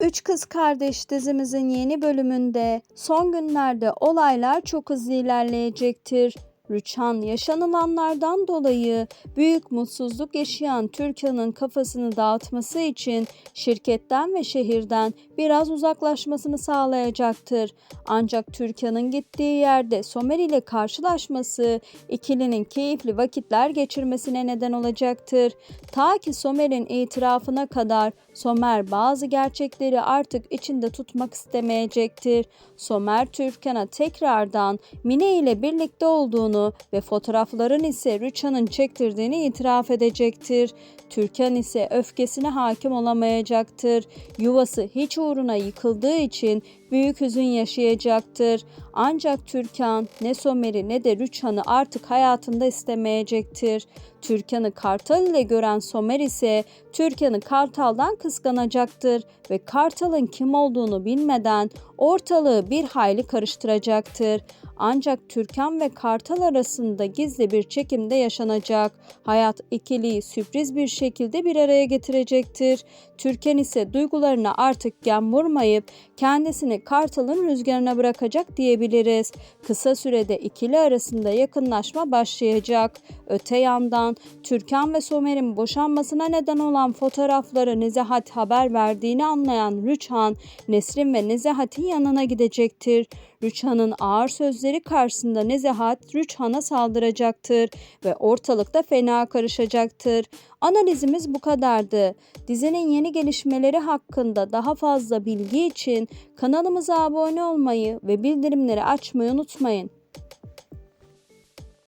Üç Kız Kardeş dizimizin yeni bölümünde son günlerde olaylar çok hızlı ilerleyecektir. Rüçhan yaşanılanlardan dolayı büyük mutsuzluk yaşayan Türkan'ın kafasını dağıtması için şirketten ve şehirden biraz uzaklaşmasını sağlayacaktır. Ancak Türkan'ın gittiği yerde Somer ile karşılaşması ikilinin keyifli vakitler geçirmesine neden olacaktır. Ta ki Somer'in itirafına kadar Somer bazı gerçekleri artık içinde tutmak istemeyecektir. Somer Türkan'a tekrardan Mine ile birlikte olduğunu ve fotoğrafların ise Rüçhan'ın çektirdiğini itiraf edecektir. Türkan ise öfkesine hakim olamayacaktır. Yuvası hiç uğruna yıkıldığı için büyük hüzün yaşayacaktır. Ancak Türkan ne Somer'i ne de Rüçhan'ı artık hayatında istemeyecektir. Türkan'ı Kartal ile gören Somer ise Türkan'ı Kartal'dan kıskanacaktır ve Kartal'ın kim olduğunu bilmeden ortalığı bir hayli karıştıracaktır. Ancak Türkan ve Kartal arasında gizli bir çekimde yaşanacak. Hayat ikiliyi sürpriz bir şekilde bir araya getirecektir. Türkan ise duygularına artık gem vurmayıp kendisini Kartal'ın rüzgarına bırakacak diyebiliriz. Kısa sürede ikili arasında yakınlaşma başlayacak. Öte yandan Türkan ve Somer'in boşanmasına neden olan fotoğrafları Nezahat haber verdiğini anlayan Rüçhan, Nesrin ve Nezahat'in yanına gidecektir. Rüçhan'ın ağır sözleri karşısında Nezahat Rüçhan'a saldıracaktır ve ortalıkta fena karışacaktır. Analizimiz bu kadardı. Dizinin yeni gelişmeleri hakkında daha fazla bilgi için kanalımıza abone olmayı ve açmayı unutmayın.